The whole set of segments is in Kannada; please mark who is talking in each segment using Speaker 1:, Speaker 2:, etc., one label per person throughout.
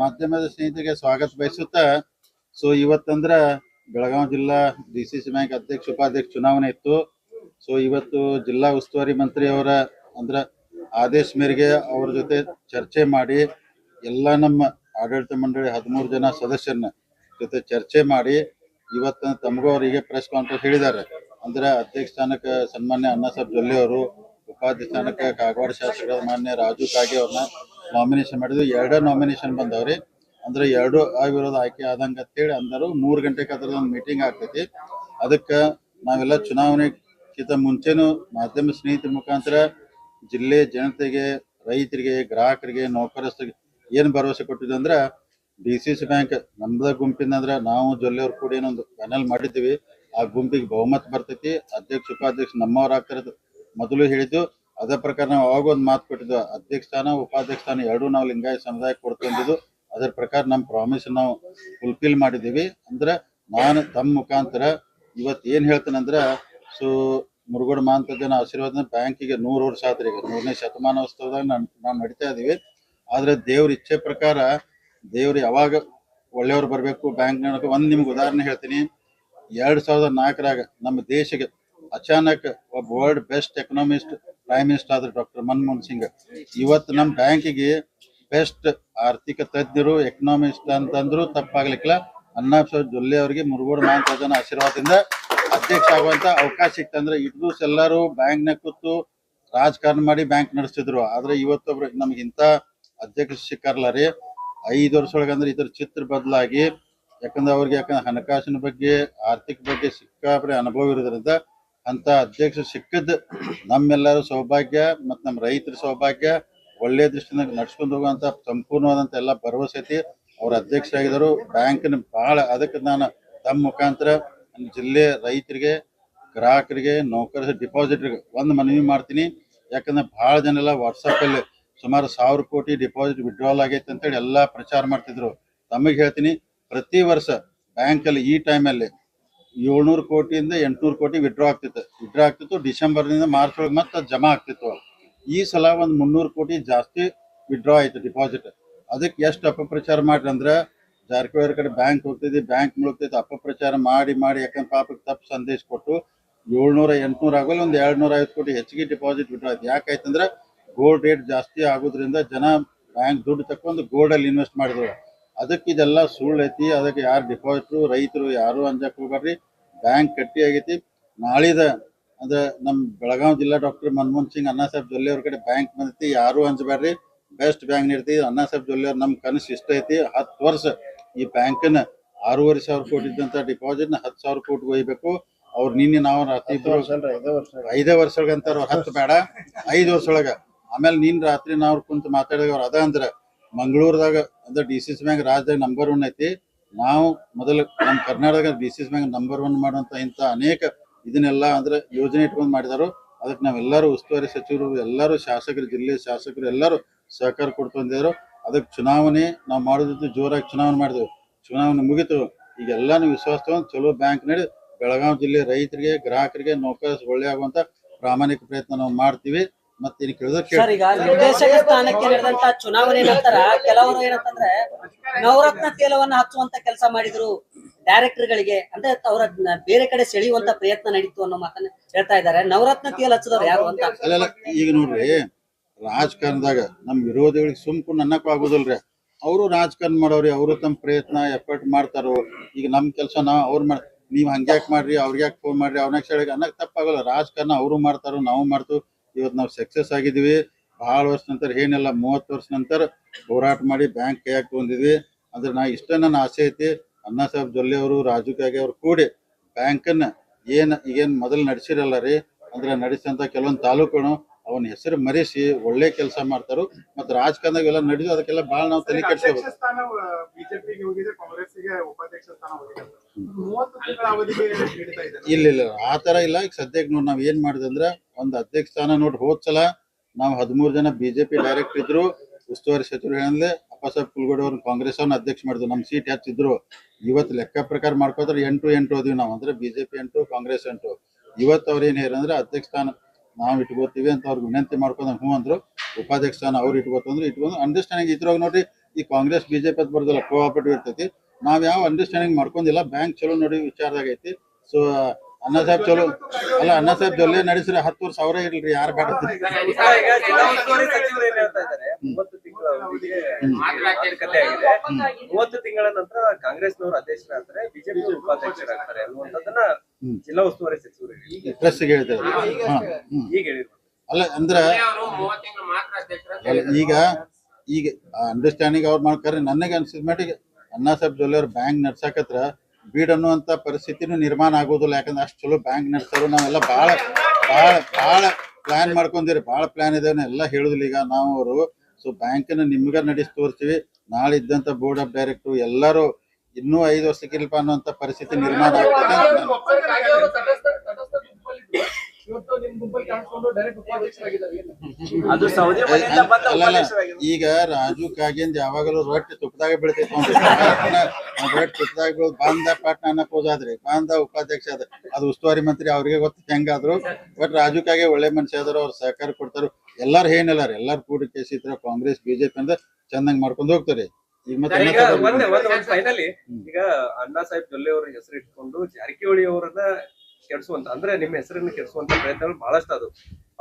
Speaker 1: ಮಾಧ್ಯಮದ ಸ್ನೇಹಿತರಿಗೆ ಸ್ವಾಗತ ಬಯಸುತ್ತಾ, ಸೊ ಇವತ್ತಂದ್ರ ಬೆಳಗಾವಿ ಜಿಲ್ಲಾ ಡಿ ಸಿ ಸಿ ಬ್ಯಾಂಕ್ ಅಧ್ಯಕ್ಷ, ಉಪಾಧ್ಯಕ್ಷ ಚುನಾವಣೆ ಇತ್ತು. ಸೊ ಇವತ್ತು ಜಿಲ್ಲಾ ಉಸ್ತುವಾರಿ ಮಂತ್ರಿ ಅವರ ಅಂದ್ರ ಆದೇಶ ಮೇರೆಗೆ ಅವ್ರ ಜೊತೆ ಚರ್ಚೆ ಮಾಡಿ, ಎಲ್ಲ ನಮ್ಮ ಆಡಳಿತ ಮಂಡಳಿ ಹದಿಮೂರು ಜನ ಸದಸ್ಯರನ್ನ ಜೊತೆ ಚರ್ಚೆ ಮಾಡಿ, ಇವತ್ತ ತಮಗೂ ಅವರಿಗೆ ಪ್ರೆಸ್ ಕಾನ್ಫರೆನ್ಸ್ ಹೇಳಿದ್ದಾರೆ. ಅಂದ್ರೆ ಅಧ್ಯಕ್ಷ ಸ್ಥಾನಕ್ಕೆ ಸನ್ಮಾನ್ಯ ಅಣ್ಣಾಸಾಹೇಬ್ ಜೊಲ್ಲೆ ಅವರು, ಉಪಾಧ್ಯಕ್ಷ ಸ್ಥಾನಕ್ಕೆ ಕಾಗವಾಡ ಶಾಸಕ ಮಾನ್ಯ ರಾಜು ಕಾಗೆ ಅವ್ರನ್ನ ನಾಮಿನೇಷನ್ ಮಾಡಿದ್ವಿ ಎರಡೇ ನಾಮಿನೇಷನ್ ಬಂದವ್ರಿ. ಅಂದ್ರೆ ಎರಡು ಆಗಿರೋದು ಆಯ್ಕೆ ಆದಂಗ ಅಂತೇಳಿ ಅಂದರು. ಮೂರು ಗಂಟೆಗೆ ಅದ್ರದ್ದು ಮೀಟಿಂಗ್ ಆಗ್ತೈತಿ. ಅದಕ್ಕೆ ನಾವೆಲ್ಲ ಚುನಾವಣೆಗಿಂತ ಮುಂಚೆನೂ ಮಾಧ್ಯಮ ಸ್ನೇಹಿತರ ಮುಖಾಂತರ ಜಿಲ್ಲೆ ಜನತೆಗೆ, ರೈತರಿಗೆ, ಗ್ರಾಹಕರಿಗೆ, ನೌಕರಸ್ಥರಿಗೆ ಏನು ಭರವಸೆ ಕೊಟ್ಟಿದ್ವಿ ಅಂದ್ರೆ ಡಿ ಸಿ ಸಿ ಬ್ಯಾಂಕ್ ನಮ್ದ ಗುಂಪಿನ ಅಂದ್ರೆ ನಾವು ಜೊಲ್ಲೆಯವ್ರ ಕೂಡ ಏನೊಂದು ಪ್ಯಾನಲ್ ಮಾಡಿದ್ದೀವಿ. ಆ ಗುಂಪಿಗೆ ಬಹುಮತ ಬರ್ತೈತಿ. ಅಧ್ಯಕ್ಷ, ಉಪಾಧ್ಯಕ್ಷ ನಮ್ಮವ್ರ ಆಗ್ತಾರದು ಮೊದಲು ಹೇಳಿದ್ದು. ಅದೇ ಪ್ರಕಾರ ನಾವು ಅವಾಗ ಒಂದು ಮಾತು ಕೊಟ್ಟಿದ್ವಿ ಅಧ್ಯಕ್ಷ ಸ್ಥಾನ ಉಪಾಧ್ಯಕ್ಷ ಸ್ಥಾನ ಎರಡೂ ನಾವು ಲಿಂಗಾಯತ ಸಮುದಾಯಕ್ಕೆ ಕೊಡ್ಕೊಂಡಿದ್ದು ಅದರ ಪ್ರಕಾರ ನಮ್ಮ ಪ್ರಾಮಿಸ್ ನಾವು ಫುಲ್ಫಿಲ್ ಮಾಡಿದ್ದೀವಿ. ಅಂದ್ರೆ ನಾನು ತಮ್ಮ ಮುಖಾಂತರ ಇವತ್ತು ಏನ್ ಅಂದ್ರೆ, ಸೊ ಮುರುಗೋಡು ಮಾಂತಜ್ಜನ ಆಶೀರ್ವಾದ ಬ್ಯಾಂಕಿಗೆ ನೂರು ವರ್ಷ ಆದ್ರೆ ಈಗ, ನೂರನೇ ಶತಮಾನೋತ್ಸವದಾಗ ನಾನು, ನಾವು ನಡೀತಾ ಇದೀವಿ. ಆದ್ರೆ ದೇವ್ರ ಇಚ್ಛೆ ಪ್ರಕಾರ ದೇವ್ರು ಯಾವಾಗ ಒಳ್ಳೆಯವ್ರು ಬರಬೇಕು, ಬ್ಯಾಂಕ್ ಒಂದ್ ನಿಮ್ಗೆ ಉದಾಹರಣೆ ಹೇಳ್ತೀನಿ. ಎರಡ್ ಸಾವಿರದ ನಾಲ್ಕರಾಗ ನಮ್ಮ ದೇಶಕ್ಕೆ ಅಚಾನಕ್ ಒಬ್ಬ world best economist prime minister ಆದ್ರೆ ಡಾಕ್ಟರ್ ಮನಮೋಹನ್ ಸಿಂಗ್. ಇವತ್ತು ನಮ್ಮ ಬ್ಯಾಂಕಿಗೆ ಬೆಸ್ಟ್ ಆರ್ಥಿಕ ತಜ್ಞರು ಎಕನಾಮಿಸ್ಟ್ ಅಂತಂದ್ರು ತಪ್ಪಾಗ್ಲಿಕ್ಕಿಲ್ಲ. ಅನ್ನಾಪ್ಸ ಜೊಲ್ಲೆ ಅವರಿಗೆ ಮುರುಗೋಡು ಮಹಾಂತಜನ ಆಶೀರ್ವಾದದಿಂದ ಅಧ್ಯಕ್ಷ ಆಗುವಂತ ಅವಕಾಶ ಸಿಕ್ತಂದ್ರೆ ಇಟ್ಟು ಎಲ್ಲರೂ ಬ್ಯಾಂಕ್ನ ಕೂತು ರಾಜಕಾರಣ ಮಾಡಿ ಬ್ಯಾಂಕ್ ನಡೆಸ್ತಿದ್ರು. ಆದ್ರೆ ಇವತ್ತೊಬ್ರು ನಮ್ಗೆ ಇಂತ ಅಧ್ಯಕ್ಷ ಸಿಕ್ಕಾರಲ್ಲ ರೀ. ಐದು ವರ್ಷ ಒಳಗಂದ್ರೆ ಇದ್ರ ಚಿತ್ರ ಬದಲಾಗಿ, ಯಾಕಂದ್ರೆ ಅವ್ರಿಗೆ ಯಾಕಂದ್ರೆ ಹಣಕಾಸಿನ ಬಗ್ಗೆ, ಆರ್ಥಿಕ ಬಗ್ಗೆ ಸಿಕ್ಕಾಪ್ರೆ ಅನುಭವ ಇರೋದ್ರಿಂದ ಅಂತ ಅಧ್ಯಕ್ಷ ಸಿಕ್ಕಿದ್ದು ನಮ್ಮೆಲ್ಲರ ಸೌಭಾಗ್ಯ ಮತ್ತು ನಮ್ಮ ರೈತರ ಸೌಭಾಗ್ಯ. ಒಳ್ಳೆ ದೃಷ್ಟಿಯಿಂದ ನಡ್ಸ್ಕೊಂಡು ಹೋಗುವಂಥ ಸಂಪೂರ್ಣವಾದಂಥ ಎಲ್ಲ ಭರವಸೆ ಐತಿ. ಅವ್ರ ಅಧ್ಯಕ್ಷರಾಗಿದ್ದರು. ಬ್ಯಾಂಕಿನ ಬಹಳ ಅದಕ್ಕೆ ನಾನು ತಮ್ಮ ಮುಖಾಂತರ ಜಿಲ್ಲೆ ರೈತರಿಗೆ, ಗ್ರಾಹಕರಿಗೆ ನೌಕರ ಡಿಪಾಸಿಟ್ರಿಗೆ ಒಂದು ಮನವಿ ಮಾಡ್ತೀನಿ. ಯಾಕಂದ್ರೆ ಬಹಳ ಜನ ಎಲ್ಲ ವಾಟ್ಸಪ್ಪಲ್ಲಿ ಸುಮಾರು ಸಾವಿರ ಕೋಟಿ ಡಿಪಾಸಿಟ್ ವಿಡ್ರಾಲ್ ಆಗೈತೆ ಅಂತೇಳಿ ಎಲ್ಲಾ ಪ್ರಚಾರ ಮಾಡ್ತಿದ್ರು. ತಮಗೆ ಹೇಳ್ತೀನಿ, ಪ್ರತಿ ವರ್ಷ ಬ್ಯಾಂಕಲ್ಲಿ ಈ ಟೈಮಲ್ಲಿ ಏಳ್ನೂರು ಕೋಟಿಯಿಂದ ಎಂಟುನೂರು ಕೋಟಿ ವಿಡ್ರಾ ಆಗ್ತಿತ್ತು. ವಿಡ್ರಾ ಆಗ್ತಿತ್ತು ಡಿಸೆಂಬರ್ನಿಂದ ಮಾರ್ಚ್ ಒಳಗೆ ಮತ್ತೆ ಜಮಾ ಆಗ್ತಿತ್ತು ಈ ಸಲ ಒಂದು ಮುನ್ನೂರು ಕೋಟಿ ಜಾಸ್ತಿ ವಿಡ್ರಾ ಆಯ್ತು ಡಿಪಾಸಿಟ್ ಅದಕ್ಕೆ ಎಷ್ಟು ಅಪಪ್ರಚಾರ ಮಾಡ್ರಿ ಅಂದ್ರೆ ಜಾರಕಿಹೊಳಿ ಕಡೆ ಬ್ಯಾಂಕ್ ಹೋಗ್ತಿದ್ವಿ ಬ್ಯಾಂಕ್ ಮುಳುಗ್ತೈತಿ ಅಪಪ್ರಚಾರ ಮಾಡಿ ಮಾಡಿ, ಯಾಕಂದ್ರೆ ಪಾಪಕ್ಕೆ ತಪ್ಪು ಸಂದೇಶ ಕೊಟ್ಟು ಏಳ್ನೂರ ಎಂಟುನೂರ ಆಗೋಲ್ಲ, ಒಂದು ಎರಡ್ ನೂರ ಐವತ್ತು ಕೋಟಿ ಹೆಚ್ಚಿಗೆ ಡಿಪಾಸಿಟ್ ವಿಡ್ರಾ ಆಯ್ತು. ಯಾಕಾಯ್ತಂದ್ರೆ ಗೋಲ್ಡ್ ರೇಟ್ ಜಾಸ್ತಿ ಆಗೋದ್ರಿಂದ ಜನ ಬ್ಯಾಂಕ್ ದುಡ್ಡು ತಕ್ಕೊಂಡು ಗೋಲ್ಡ್ ಅಲ್ಲಿ ಇನ್ವೆಸ್ಟ್ ಮಾಡಿದ್ರು. ಅದಕ್ಕೆ ಇದೆಲ್ಲ ಸುಳ್ಳು ಐತಿ ಅದಕ್ಕೆ ಯಾರು ಡಿಪಾಸಿಟ್ರು ರೈತರು ಯಾರು ಅಂಜಕ್ ಹೋಗ್ಬಾರ್ರಿ ಬ್ಯಾಂಕ್ ಕಟ್ಟಿ ಆಗೈತಿ. ನಾಳಿದ ಅದ ನಮ್ ಬೆಳಗಾವಿ ಜಿಲ್ಲಾ ಡಾಕ್ಟರ್ ಮನಮೋಹನ್ ಸಿಂಗ್ ಅಣ್ಣಾ ಸಾಹೇಬ್ ಜೊಲ್ಲೆ ಅವ್ರ ಕಡೆ ಬ್ಯಾಂಕ್ ಬಂದೈತಿ. ಯಾರು ಹಂಚಬೇಡ್ರಿ ಬೆಸ್ಟ್ ಬ್ಯಾಂಕ್ ನೀಡ್ತಿ. ಅಣ್ಣಾ ಸಾಹೇಬ್ ಜೊಲ್ಲೆ ಅವ್ರ ನಮ್ ಕನಸು ಇಷ್ಟ ಐತಿ. ಹತ್ತು ವರ್ಷ ಈ ಬ್ಯಾಂಕನ್ನ ಆರೂವರೆ ಸಾವಿರ ಕೋಟಿ ಇದ್ದಂತ ಡಿಪಾಸಿಟ್ನ ಹತ್ತು ಸಾವಿರ ಕೋಟಿ ಒಯ್ಬೇಕು. ಅವ್ರು ನಿನ್ನೆ ನಾವು ರಾತ್ರಿ ಐದೇ ವರ್ಷ. ಅಂತಾರ ಹತ್ತು ಬೇಡ. ಐದು ವರ್ಷ ಒಳಗ. ಆಮೇಲೆ ನೀನ್ ರಾತ್ರಿ ನಾವ್ ಕುಂತ ಮಾತಾಡಿದಾಗ ಅವ್ರ ಅದ ಅಂದ್ರ ಮಂಗಳೂರದಾಗ ಅಂದ್ರೆ ಡಿ ಸಿ ಸಿ ಬ್ಯಾಂಕ್ ರಾಜ್ಯದಾಗ ನಂಬರ್ ಒನ್ ಐತಿ. ನಾವು ಮೊದಲು ನಮ್ಮ Karnataka B C bank number one ಮಾಡುವಂತ ಇಂತ ಅನೇಕ ಇದನ್ನೆಲ್ಲ ಅಂದ್ರೆ ಯೋಜನೆ ಇಟ್ಕೊಂಡು ಮಾಡಿದಾರು. ಅದಕ್ಕೆ ನಾವೆಲ್ಲರೂ ಉಸ್ತುವಾರಿ ಸಚಿವರು, ಎಲ್ಲರೂ ಶಾಸಕರು, ಜಿಲ್ಲೆ ಶಾಸಕರು, ಎಲ್ಲರೂ ಸಹಕಾರ ಕೊಡ್ತು ಅದಕ್ಕೆ ಚುನಾವಣೆ ನಾವು ಮಾಡೋದಿದ್ದು ಜೋರಾಗಿ ಚುನಾವಣೆ ಮಾಡಿದೆವು. ಚುನಾವಣೆ ಮುಗಿತು. ಈಗ ಎಲ್ಲಾನು ವಿಶ್ವಾಸ ತಗೊಂಡು ಚಲೋ ಬ್ಯಾಂಕ್ ನಡಿ, ಬೆಳಗಾವಿ ಜಿಲ್ಲೆ ರೈತರಿಗೆ, ಗ್ರಾಹಕರಿಗೆ ನೌಕರ ಒಳ್ಳೆ ಆಗುವಂತ ಪ್ರಾಮಾಣಿಕ ಪ್ರಯತ್ನ ನಾವು ಮಾಡ್ತೀವಿ. ಮತ್ತೆ ಕೇಳಿದ?
Speaker 2: ಸರ್ ಈಗ ನಿರ್ದೇಶಕ ಸ್ಥಾನಕ್ಕೆ ನಡೆದಂತ ಚುನಾವಣೆ ನಂತರ ಕೆಲವರು ಏನಂತಂದ್ರೆ ನವರತ್ನ ತೇಲವನ್ನ ಹಚ್ಚುವಂತ ಕೆಲಸ ಮಾಡಿದ್ರು ಡೈರೆಕ್ಟರ್ ಗಳಿಗೆ ಅಂದ್ರೆ ಅವರ ಬೇರೆ ಕಡೆ ಸೆಳೆಯುವಂತ ಪ್ರಯತ್ನ ನಡೀತು ಅನ್ನೋ ಮಾತನ್ನ ಹೇಳ್ತಾ ಇದ್ದಾರೆ. ನವರತ್ನ ತೇಲ್ ಹಚ್ಚದವ್ರು ಯಾರು ಅಂತ?
Speaker 1: ಅಲ್ಲ ಈಗ ನೋಡ್ರಿ ರಾಜಕಾರಣದಾಗ ನಮ್ ವಿರೋಧಿಗಳಿಗೆ ಸುಮ್ಕು ಅನ್ನಕ್ಕೂ ಆಗುದಿಲ್ರಿ. ಅವರು ರಾಜಕಾರಣ ಮಾಡೋರಿ ಅವರು ತಮ್ಮ ಪ್ರಯತ್ನ ಎಫರ್ಟ್ ಮಾಡ್ತಾರೋ. ಈಗ ನಮ್ ಕೆಲಸ ನಾವ್ ಅವ್ರು ಮಾಡ್ ನೀವ್ ಹಂಗ್ಯಾಕ್ ಮಾಡ್ರಿ ಅವ್ರಿಗೆ ಫೋನ್ ಮಾಡ್ರಿ ಅವ್ನಾಗ ಹೇಳಿ ಅನ್ನಕ್ ತಪ್ಪಾಗಲ್ಲ. ರಾಜಕಾರಣ ಅವರು ಮಾಡ್ತಾರೋ ನಾವು ಮಾಡ್ತೀವಿ. ಇವತ್ತು ನಾವು ಸಕ್ಸಸ್ ಆಗಿದೀವಿ ಬಹಳ ವರ್ಷ ನಂತರ ಏನೆಲ್ಲ ಮೂವತ್ತು ವರ್ಷ ನಂತರ ಹೋರಾಟ ಮಾಡಿ ಬ್ಯಾಂಕ್ ಕೈಯಾಗ ಬಂದಿದ್ವಿ. ಅಂದ್ರೆ ನಾ ಇಷ್ಟ ನನ್ನ ಆಸೆ ಐತಿ. ಅಣ್ಣಾ ಸಾಹೇಬ್ ಜೊಲ್ಲೆ ಅವರು ರಾಜು ಕಾಗೆ ಅವರು ಕೂಡಿ ಬ್ಯಾಂಕನ್ನ ಏನ್ ಈಗೇನು ಮೊದಲು ನಡೆಸಿರಲ್ಲ ರೀ? ಅಂದ್ರೆ ನಡೆಸಿದಂಥ ಕೆಲವೊಂದು ತಾಲೂಕುಗಳು ಅವನ ಹೆಸರು ಮರೆಸಿ ಒಳ್ಳೆ ಕೆಲಸ ಮಾಡ್ತಾರು. ಮತ್ತೆ ರಾಜಕಾರಣದಾಗ ಎಲ್ಲ ನಡೆದು ಅದಕ್ಕೆಲ್ಲ ಬಹಳ ನಾವು ತಲೆ ಕೆಡಿಸ್ಕೋಬೇಕು. ಇಲ್ಲ ಇಲ್ಲ ಆ ತರ ಇಲ್ಲ. ಈಗ ಸದ್ಯಕ್ಕೆ ನೋಡಿ ನಾವು ಏನು ಮಾಡಿದೆ ಅಂದ್ರೆ ಒಂದ್ ಅಧ್ಯಕ್ಷ ಸ್ಥಾನ ನೋಡ್ರಿ ಹೋದ್ ಸಲ ನಾವು ಹದಿಮೂರು ಜನ ಬಿಜೆಪಿ ಡೈರೆಕ್ಟ್ ಇದ್ರು, ಉಸ್ತುವಾರಿ ಸಚಿವರು ಹೇಳಿದ್ರೆ ಅಪ್ಪಸಾಹೇಬ್ ಕುಲ್ಗೋಡಿ ಅವ್ರನ್ನ ಕಾಂಗ್ರೆಸ್ ಅವ್ರನ್ನ ಅಧ್ಯಕ್ಷ ಮಾಡಿದ್ರು. ನಮ್ ಸೀಟ್ ಹೆಚ್ಚಿದ್ರು ಇವತ್ತು ಲೆಕ್ಕ ಪ್ರಕಾರ ಮಾಡ್ಕೋತಾರೆ, ಎಂಟು ಎಂಟು ಹೋದ್ವಿ ನಾವು. ಅಂದ್ರೆ ಬಿಜೆಪಿ ಎಂಟು, ಕಾಂಗ್ರೆಸ್ ಎಂಟು. ಇವತ್ತು ಅವ್ರು ಏನ್ ಅಂದ್ರೆ ಅಧ್ಯಕ್ಷ ಸ್ಥಾನ ನಾವ್ ಇಟ್ಕೋತೀವಿ ಅಂತ ಅವ್ರಿಗೆ ವಿನಂತಿ ಮಾಡ್ಕೊಂಡ್ ಹ್ಞೂ ಅಂದ್ರು. ಉಪಾಧ್ಯಕ್ಷ ಸ್ಥಾನ ಅವ್ರು ಇಟ್ಕೋತಂದ್ರೆ ಇಟ್ಕೊಂಡು ಅಂಡರ್ಸ್ಟ್ಯಾಂಡಿಂಗ್ ಇದ್ರಾಗ ನೋಡ್ರಿ, ಈ ಕಾಂಗ್ರೆಸ್, ಬಿಜೆಪಿ ಅಂತ ಬರೋದಿಲ್ಲ ಕೋಆಪರೇಟಿವ್ ಇರ್ತೈತಿ. ನಾವ್ ಯಾವ ಅಂಡರ್ಸ್ಟ್ಯಾಂಡಿಂಗ್ ಮಾಡ್ಕೊಂಡಿಲ್ಲ ಬ್ಯಾಂಕ್ ಚಲೋ ನೋಡಿ ವಿಚಾರದಾಗೈತಿ ಸೊ ಅಣ್ಣ ಸಾಹೇಬ್ ಚಲೋ ಅಲ್ಲ ಅಣ್ಣ ಸಾಹೇಬ್ ಜೊಲ್ಲೆ ನಡೆಸಿದ್ರೆ ಹತ್ತು ಸಾವಿರ ಇಲ್ರಿ ಯಾರು ಬೇಡ.
Speaker 3: ಮೂವತ್ತು ತಿಂಗಳ ನಂತರ ಕಾಂಗ್ರೆಸ್ನವರು ಅಧ್ಯಕ್ಷರಾಗ್ತಾರೆ ಬಿಜೆಪಿ ಉಪಾಧ್ಯಕ್ಷರಾಗ್ತಾರೆ ಅನ್ನುವಂಥದ್ದನ್ನ ಜಿಲ್ಲಾ ಉಸ್ತುವಾರಿ ಸಚಿವರು ಪ್ರೆಸ್
Speaker 1: ಪ್ರೆಸ್ಗೆ ಹೇಳ್ತಾರೆ
Speaker 3: ಈಗ ಹೇಳಿದ್ರು.
Speaker 1: ಅಲ್ಲ ಅಂದ್ರ ಅಲ್ಲ, ಈಗ ಈಗ ಅಂಡರ್ಸ್ಟ್ಯಾಂಡಿಂಗ್ ಅವ್ರು ಮಾಡ್ತಾರೆ ನನಗೆ ಅನ್ಸಿದ ಮಟ್ಟಿಗೆ ಅಣ್ಣಾ ಸಾಹೇಬ್ ಜೊಲ್ಲೆ ಅವ್ರ ಬ್ಯಾಂಕ್ ನಡ್ಸಕತ್ರ ಬೀಡ್ ಅನ್ನುವಂತ ಪರಿಸ್ಥಿತಿನೂ ನಿರ್ಮಾಣ ಆಗೋದಿಲ್ಲ. ಯಾಕಂದ್ರೆ ಅಷ್ಟು ಚಲೋ ಬ್ಯಾಂಕ್ ನಡೆಸೋರು. ನಾವೆಲ್ಲ ಭಾಳ ಭಾಳ ಭಾಳ ಪ್ಲಾನ್ ಮಾಡ್ಕೊಂಡಿರಿ ಭಾಳ ಪ್ಲಾನ್ ಇದೆ ಎಲ್ಲ ಹೇಳುದಿಲ್ಲ. ಈಗ ನಾವು ಅವರು ಸೊ ಬ್ಯಾಂಕನ್ನು ನಿಮ್ಗ ನಡೆಸಿ ತೋರಿಸ್ತೀವಿ. ನಾಳೆ ಇದ್ದಂತ ಬೋರ್ಡ್ ಆಫ್ ಡೈರೆಕ್ಟರ್ ಎಲ್ಲರೂ ಇನ್ನೂ ಐದು ವರ್ಷಕ್ಕಿಲ್ಪ ಅನ್ನುವಂತ ಪರಿಸ್ಥಿತಿ ನಿರ್ಮಾಣ ಆಗ್ತದೆ ಅಂತ ನಾನು-
Speaker 4: ಇವತ್ತು ನಿಮ್ ಗುಂಪಲ್ಲಿ ಕಾಣಿಸ್ಕೊಂಡು ಡೈರೆಕ್ಟ್ ಉಪಾಧ್ಯಕ್ಷರಾಗಿದ್ದಾರೆ
Speaker 3: ಅದು ಸೌದಿ ಮನೆಯಿಂದ ಬಂದ.
Speaker 1: ಈಗ ರಾಜು ಕಾಗಿಂದ ಯಾವಾಗಲೂ ರೊಟ್ಟಿ ತುಪ್ಪದಾಗ ಬೀಳ್ತೈತಿ ರೊಟ್ಟಿ ತುಪ್ಪದಾಗ ಬೀಳ್ ಬಾಂದ ಪಾಟ್ನ ಅನ್ನಕ್ ಹೋದಾದ್ರಿ ಬಾಂದ ಉಪಾಧ್ಯಕ್ಷ ಅದ ಅದು ಉಸ್ತುವಾರಿ ಮಂತ್ರಿ ಅವ್ರಿಗೆ ಗೊತ್ತ ಹೆಂಗಾದ್ರು. ಬಟ್ ರಾಜು ಕಾಗೆ ಒಳ್ಳೆ ಮನುಷ್ಯ ಆದ್ರು ಅವ್ರ ಸಹಕಾರ ಕೊಡ್ತಾರ. ಎಲ್ಲಾರು ಏನಿಲ್ಲಾರ ಎಲ್ಲಾರು ಕೂಡ ಕೇಸಿದ್ರ ಕಾಂಗ್ರೆಸ್ ಬಿಜೆಪಿ ಅಂದ್ರೆ ಚಂದಂಗ್ ಮಾಡ್ಕೊಂಡು ಹೋಗ್ತಾರೆ. ಈಗ ಮತ್ತೆ
Speaker 3: ಸರ್, ಈಗ ಒಂದ್ ಒಂದ್ ಒಂದ್ ಫೈನಲಿ ಈಗ ಅಣ್ಣಾ ಸಾಹೇಬ್ ಜೊಲ್ಲೆ ಅವ್ರ ಹೆಸರು ಇಟ್ಕೊಂಡು ಜಾರಕಿಹೊಳಿ ಅವರನ್ನ ಕೆಡ್ಸುವಂತ, ಅಂದ್ರೆ ನಿಮ್ಮ ಹೆಸರನ್ನ ಕೆಡ್ಸುವಂತ ಪ್ರಯತ್ನಗಳು ಬಹಳಷ್ಟು ಅದು.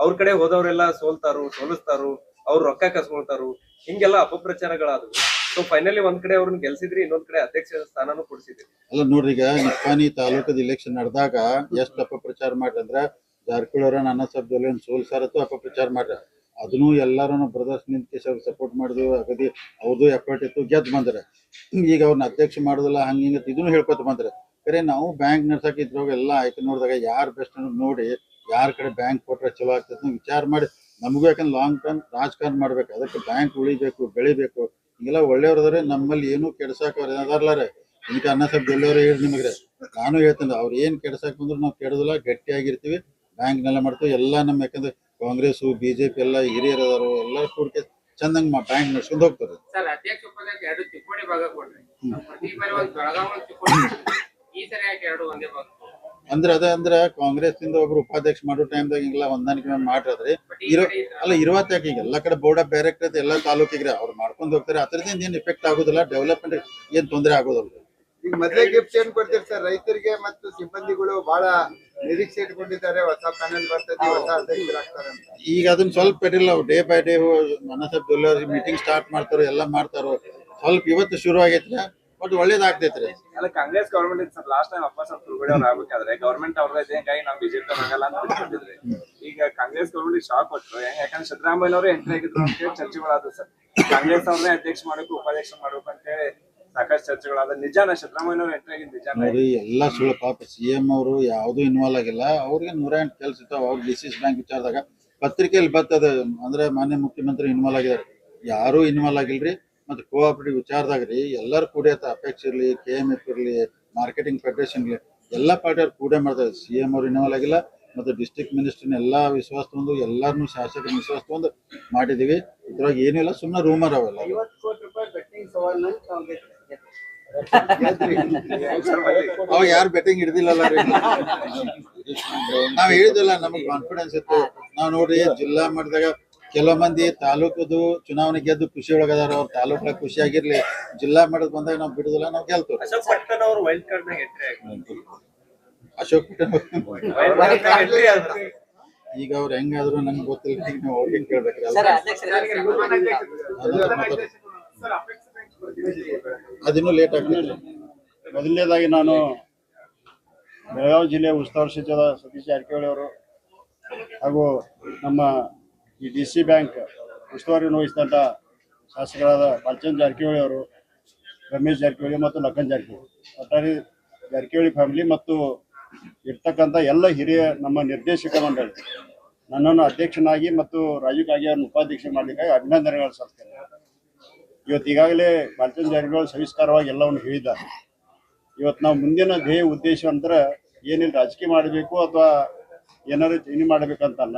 Speaker 3: ಅವ್ರ ಕಡೆ ಹೋದವರೆಲ್ಲ ಸೋಲ್ತಾರು, ಸೋಲಿಸ್ತಾರು, ಅವ್ರು ರೊಕ್ಕ ಕಸ್ಕೊಳ್ತಾರು, ಹಿಂಗೆಲ್ಲ ಅಪಪ್ರಚಾರಗಳಾದವು. ಸೊ ಫೈನಲಿ ಒಂದ್ ಕಡೆ ಅವ್ರನ್ನ ಗೆಲ್ಸಿದ್ರಿ, ಇನ್ನೊಂದ್ ಕಡೆ ಅಧ್ಯಕ್ಷ ಸ್ಥಾನನೂ ಕೊಡಿಸಿದ್ರಿ.
Speaker 1: ಅಲ್ಲ, ನೋಡ್ರಿ ಈಗ ನಿಪ್ಪಾನಿ ತಾಲೂಕದ ಇಲೆಕ್ಷನ್ ನಡೆದಾಗ ಎಷ್ಟು ಅಪಪ್ರಚಾರ ಮಾಡ್ರಿ ಅಂದ್ರ, ಜಾರಕಿಹೊಳಿ ನನ್ನ ಸಾಹೇಬ್ ಜೊಲ್ಲೆ ಸೋಲ್ಸಾರತ್ತು ಅಪಪ್ರಚಾರ ಮಾಡ್ರ. ಅದನ್ನು ಎಲ್ಲಾರು ಬ್ರದರ್ಸ್ ನಿಂತ ಸಪೋರ್ಟ್ ಮಾಡಿದ್ವಿ ಅಗದಿ ಅವ್ರದ್ದು ಎಫರ್ಟ್ ಇತ್ತು ಗೆದ್ದು ಬಂದ್ರೆ. ಈಗ ಅವ್ರನ್ನ ಅಧ್ಯಕ್ಷ ಮಾಡೋದಿಲ್ಲ, ಹಿಂಗ ಇದನ್ನು ಹೇಳ್ಕೊತ ಬಂದ್ರೆ. ಕರೆ ನಾವು ಬ್ಯಾಂಕ್ ನಡ್ಸಕ್ ಇದ್ರಾಗ ಎಲ್ಲ ಆಯ್ತು. ನೋಡಿದಾಗ ಯಾರು ಬೆಸ್ಟ್ ಅನ್ನೋದು ನೋಡಿ ಯಾರ ಕಡೆ ಬ್ಯಾಂಕ್ ಕೊಟ್ರೆ ಚಲೋ ಆಗ್ತದೆ ವಿಚಾರ ಮಾಡಿ. ನಮಗೂ ಯಾಕಂದ್ರೆ ಲಾಂಗ್ ಟರ್ಮ್ ರಾಜಕಾರಣ ಮಾಡ್ಬೇಕು. ಅದಕ್ಕೆ ಬ್ಯಾಂಕ್ ಉಳಿಬೇಕು ಬೆಳಿಬೇಕು. ಹಿಂಗೆಲ್ಲ ಒಳ್ಳೆಯವ್ರದ್ರೆ. ನಮ್ಮಲ್ಲಿ ಏನು ಕೆಡ್ಸಾಕ ಅವ್ರು ಅದಾರ್ಲಾರೆ ಈಗ ಅನ್ನ ಸ್ವಲ್ಪ ಗೆಲ್ಲೋರು ಹೇಳಿ ನಿಮಗೆ. ನಾನು ಹೇಳ್ತೇನೆ ಅವ್ರು ಏನು ಕೆಡ್ಸಕ್ ಬಂದ್ರು ನಾವು ಕೆಡೋದಿಲ್ಲ. ಗಟ್ಟಿಯಾಗಿರ್ತೀವಿ. ಬ್ಯಾಂಕ್ನೆಲ್ಲ ಮಾಡ್ತೀವಿ. ಎಲ್ಲ ನಮ್ಮ ಯಾಕಂದ್ರೆ ಕಾಂಗ್ರೆಸ್ ಬಿಜೆಪಿ ಎಲ್ಲ ಹಿರಿಯರು ಅದಾರು ಎಲ್ಲರೂ ಕೂಡಿಕೆ ಚಂದಂಗ್ ಬ್ಯಾಂಕ್ ನಡ್ಸ್ಕೊಂಡು ಹೋಗ್ತಾರೆ. ಅಂದ್ರೆ ಅದ ಅಂದ್ರ ಕಾಂಗ್ರೆಸ್ ಇಂದ ಒಬ್ರು ಉಪಾಧ್ಯಕ್ಷ ಮಾಡೋ ಟೈಮ್ದಾಗ ಹಿಂಗೆಲ್ಲ ಹೊಂದಾಣಿಕೆ ಮಾಡ್ರಿ ಇರೋ ಅಲ್ಲ ಇರುವತ್ತ ಯಾಕೆ ಈಗ ಎಲ್ಲ ಕಡೆ ಬೋರ್ಡ್ ಆಫ್ ಡೈರೆಕ್ಟರ್ ಎಲ್ಲ ತಾಲೂಕಿಗೆ ಅವ್ರು ಮಾಡ್ಕೊಂಡು ಹೋಗ್ತಾರೆ. ಅದ್ರದಿಂದ ಏನ್ ಇಫೆಕ್ಟ್ ಆಗೋದಿಲ್ಲ? ಡೆವಲಪ್ಮೆಂಟ್ ಏನ್ ತೊಂದರೆ ಆಗೋದಿಲ್ಲ.
Speaker 5: ಈಗ ಮೊದಲೇ ಗಿಫ್ಟ್ ಏನ್ ಕೊಡ್ತೀರಿ ಸರ್ ರೈತರಿಗೆ ಮತ್ತು ಸಿಬ್ಬಂದಿಗಳು ಬಹಳ ನಿರೀಕ್ಷೆ ಇಟ್ಕೊಂಡಿದ್ದಾರೆ. ಹೊಸ ಪ್ಯಾನೆಲ್ ಬರ್ತದೆ ಹೊಸ ಅಧ್ಯಕ್ಷರಾಗ್ತಾರೆ ಅಂತ.
Speaker 1: ಈಗ ಅದನ್ನ ಸ್ವಲ್ಪ ಇಟ್ಟಿಲ್ಲ. Day by day jewellery meeting start ಮಾಡ್ತಾರೋ ಎಲ್ಲ ಮಾಡ್ತಾರೋ ಸ್ವಲ್ಪ ಇವತ್ತು ಶುರು ಆಗೈತ್ರಿ ಬಟ್ ಒಳ್ಳೇದಾಗ್ತೈತ್ರಿ
Speaker 6: ಅಲ್ಲ Congress government sir last time ಅಪ್ಪ ಸರ್ ತುಳುಗಡೆ ಅವ್ರು ಆಗ್ಬೇಕಾದ್ರೆ ಗವರ್ಮೆಂಟ್ ಅವ್ರ ಇದೆ ಕೈ ನಾವು ಬಿಜೆಪಿ ಆಗಲ್ಲ ಅಂತ ಬಿಟ್ಕೊಂಡಿದ್ರಿ ಈಗ ಕಾಂಗ್ರೆಸ್ ಗವರ್ಮೆಂಟ್ ಶಾಕ್ ಕೊಟ್ರು ಹೆಂಗ್- ಯಾಕಂದ್ರೆ ಸಿದ್ದರಾಮಯ್ಯ ಅವರು ಎಂಟ್ರಿ ಆಗಿದ್ರು ಅಂತ ಹೇಳಿ ಚರ್ಚೆಗಳಾದ್ರು ಸರ್. ಕಾಂಗ್ರೆಸ್ ಅವ್ರನ್ನೇ ಅಧ್ಯಕ್ಷ ಮಾಡಬೇಕು ಉಪಾಧ್ಯಕ್ಷ ಮಾಡಬೇಕು ಅಂತ ಹೇಳಿ ಸಾಕಷ್ಟು ಚರ್ಚೆಗಳಾದ ನಿಜಾನ ಸಿದ್ದರಾಮಯ್ಯ ಅವರು ಎಂಟ್ರಿ ಆಗಿದ್ದು ನಿಜಾನ.
Speaker 1: ನೋಡಿ ಎಲ್ಲ ಸುಳ್ಳು ಪಾಪ ಸಿ ಎಂ ಅವರು ಯಾವ್ದು ಇನ್ವಾಲ್ವ್ ಆಗಿಲ್ಲ. ಅವ್ರಿಗೆ ನೂರ ಎಂಟು ಕೆಲಸ ಇರ್ತಾವ ಅವ್ರ ಡಿ ಸಿ ಬ್ಯಾಂಕ್ ವಿಚಾರದಾಗ. ಪತ್ರಿಕೆಯಲ್ಲಿ ಬರ್ತದ ಅಂದ್ರೆ ಮಾನ್ಯ ಮುಖ್ಯಮಂತ್ರಿ ಇನ್ವಾಲ್ವ್ ಆಗಿದ್ದಾರೆ. ಯಾರು ಇನ್ವಾಲ್ವ್ ಆಗಿಲ್ರಿ. ಮತ್ತೆ ಕೋಆಪರೇಟಿವ್ ವಿಚಾರದಾಗ ರೀ ಎಲ್ಲರೂ ಕೂಡ ಆತ ಅಪೇಕ್ಷೆ ಇರಲಿ ಕೆ ಎಂ ಎಫ್ ಇರ್ಲಿ ಮಾರ್ಕೆಟಿಂಗ್ ಫೆಡರೇಷನ್ ಇರ್ಲಿ ಪಾರ್ಟಿ ಅವ್ರು ಕೂಡ ಮಾಡ್ತಾರೆ. ಸಿ ಎಂ ಅವ್ರು ಇನ್ವಾಲ್ ಆಗಿಲ್ಲ ಮತ್ತೆ ಡಿಸ್ಟಿಕ್ ಮಿನಿಸ್ಟರ್ನ ಎಲ್ಲಾ ವಿಶ್ವಾಸ ತಗೊಂಡು ಎಲ್ಲಾರು ಶಾಸಕರ ವಿಶ್ವಾಸ ತಗೊಂಡು ಮಾಡಿದೀವಿ. ಇದ್ರಾಗ ಏನಿಲ್ಲ ಇಲ್ಲ ಸುಮ್ಮನೆ ರೂಮರ್ ಅವೆಲ್ಲ ಅವಾಗ ಯಾರು ಬೆಟ್ಟಿಂಗ್ ಹಿಡ್ದಿಲ್ಲಲ್ಲ ರೀ. ನಾವ್ ಹೇಳಿದಿಲ್ಲ ನಮಗ್ ಕಾನ್ಫಿಡೆನ್ಸ್ ಇತ್ತು. ನಾವ್ ನೋಡ್ರಿ ಜಿಲ್ಲಾ ಮಟ್ಟದಾಗ ಕೆಲವು ಮಂದಿ ತಾಲೂಕದು ಚುನಾವಣೆ ಗೆದ್ದು ಖುಷಿ ಒಳಗದಾರ ಅವ್ರ ತಾಲೂಕ ಖುಷಿ ಆಗಿರ್ಲಿ ಜಿಲ್ಲಾ ಮಟ್ಟದ ಬಂದಾಗ ನಾವು ಬಿಡುದಿಲ್ಲ ನಾವು ಗೆಲ್ತೇವೆ.
Speaker 3: ಅಶೋಕ್
Speaker 1: ಈಗ ಅವ್ರ ಹೆಂಗಾದ್ರು ನಂಗೆ ಗೊತ್ತಿಲ್ಲ ಈಗ ನಾವು ಅವ್ರಿಗೆ ಕೇಳ್ಬೇಕ್ರಿ ಅದಿನ್ನೂ ಲೇಟ್ ಆಗ್ತದೆ
Speaker 7: ಮೊದಲನೇದಾಗಿ ನಾನು ಬೆಳಗಾವಿ ಜಿಲ್ಲೆ ಉಸ್ತುವಾರಿ ಸಚಿವ ಸತೀಶ್ ಜಾರಕಿಹೊಳಿ ಅವರು ಹಾಗೂ ನಮ್ಮ ಈ ಡಿ ಸಿ ಬ್ಯಾಂಕ್ ಉಸ್ತುವಾರಿ ವಹಿಸಿದಂಥ ಶಾಸಕರಾದ ಬಾಲಚಂದ್ರ ಜಾರಕಿಹೊಳಿ ಅವರು, ರಮೇಶ್ ಜಾರಕಿಹೊಳಿ ಮತ್ತು ಲಕ್ಕನ್ ಜಾರಕಿಹೊಳಿ. ಒಟ್ಟಾರೆ ಜಾರಕಿಹೊಳಿ ಫ್ಯಾಮಿಲಿ ಮತ್ತು ಇರ್ತಕ್ಕಂಥ ಎಲ್ಲ ಹಿರಿಯ ನಮ್ಮ ನಿರ್ದೇಶಕ ಮಂಡಳಿ ನನ್ನನ್ನು ಅಧ್ಯಕ್ಷನಾಗಿ ಮತ್ತು ರಾಜೀವ್ ಕಾಗೆ ಅವರನ್ನು ಉಪಾಧ್ಯಕ್ಷ ಮಾಡಲಿಕ್ಕಾಗಿ ಅಭಿನಂದನೆಗಳು ಸಲ್ಲಿಸ್ತೇನೆ. ಇವತ್ತು ಈಗಾಗಲೇ ಬಾಲಚಂದ್ರ ಜಾರಕಿಹೊಳಿ ಸವಿಸ್ಕಾರವಾಗಿ ಎಲ್ಲವನ್ನು ಹೇಳಿದ್ದಾರೆ. ಇವತ್ತು ನಾವು ಮುಂದಿನ ಧ್ಯೇಯ ಉದ್ದೇಶ ಅಂದ್ರೆ ಏನಿಲ್ಲ ರಾಜಕೀಯ ಮಾಡಬೇಕು ಅಥವಾ ಏನಾದ್ರು ಚೇಂಜ್ ಮಾಡಬೇಕಂತಲ್ಲ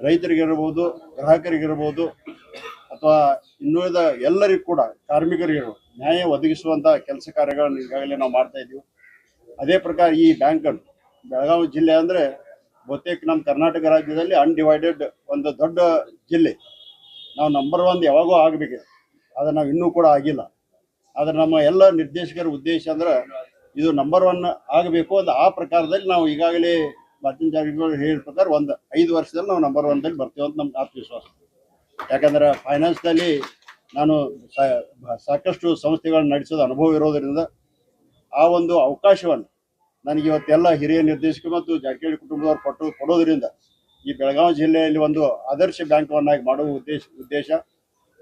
Speaker 7: ರೈತರಿಗಿರ್ಬೋದು, ಗ್ರಾಹಕರಿಗಿರ್ಬೋದು, ಅಥವಾ ಇನ್ನುಳಿದ ಎಲ್ಲರಿಗೂ ಕೂಡ ಕಾರ್ಮಿಕರಿಗಿರ್ಬೋದು, ನ್ಯಾಯ ಒದಗಿಸುವಂಥ ಕೆಲಸ ಕಾರ್ಯಗಳನ್ನು ಈಗಾಗಲೇ ನಾವು ಮಾಡ್ತಾ ಇದ್ದೀವಿ. ಅದೇ ಪ್ರಕಾರ ಈ ಬ್ಯಾಂಕನ್ನು ಬೆಳಗಾವಿ ಜಿಲ್ಲೆ ಅಂದ್ರೆ ಬಹುತೇಕ ನಮ್ಮ ಕರ್ನಾಟಕ ರಾಜ್ಯದಲ್ಲಿ ಅನ್ಡಿವೈಡೆಡ್ ಒಂದು ದೊಡ್ಡ ಜಿಲ್ಲೆ. ನಾವು ನಂಬರ್ ಒನ್ ಯಾವಾಗೂ ಆಗಬೇಕು. ಆದರೆ ನಾವು ಇನ್ನೂ ಕೂಡ ಆಗಿಲ್ಲ. ಆದರೆ ನಮ್ಮ ಎಲ್ಲ ನಿರ್ದೇಶಕರ ಉದ್ದೇಶ ಅಂದ್ರೆ ಇದು ನಂಬರ್ ಒನ್ ಆಗಬೇಕು ಅಂತ ಆ ಪ್ರಕಾರದಲ್ಲಿ ನಾವು ಈಗಾಗಲೇ ಮಾರ್ಟಿನ್ ಜಾರಕಿಹೊಳಿ ಹೇಳಿದ ಪ್ರಕಾರ ಒಂದು ಐದು ವರ್ಷದಲ್ಲಿ ನಾವು ನಂಬರ್ ಒನ್ದಲ್ಲಿ ಬರ್ತೀವಿ ಅಂತ ನಮ್ಗೆ ಆತ್ಮವಿಶ್ವಾಸ. ಯಾಕಂದ್ರೆ ಫೈನಾನ್ಸ್ದಲ್ಲಿ ನಾನು ಸಾಕಷ್ಟು ಸಂಸ್ಥೆಗಳನ್ನ ನಡೆಸೋದು ಅನುಭವ ಇರೋದರಿಂದ ಆ ಒಂದು ಅವಕಾಶವನ್ನು ನನಗೆ ಇವತ್ತೆಲ್ಲ ಹಿರಿಯ ನಿರ್ದೇಶಕರು ಮತ್ತು ಜಾರಕಿಹೊಳಿ ಕುಟುಂಬದವರು ಕೊಟ್ಟು, ಕೊಡೋದ್ರಿಂದ ಈ ಬೆಳಗಾವಿ ಜಿಲ್ಲೆಯಲ್ಲಿ ಒಂದು ಆದರ್ಶ ಬ್ಯಾಂಕವನ್ನಾಗಿ ಮಾಡುವ ಉದ್ದೇಶ ಉದ್ದೇಶ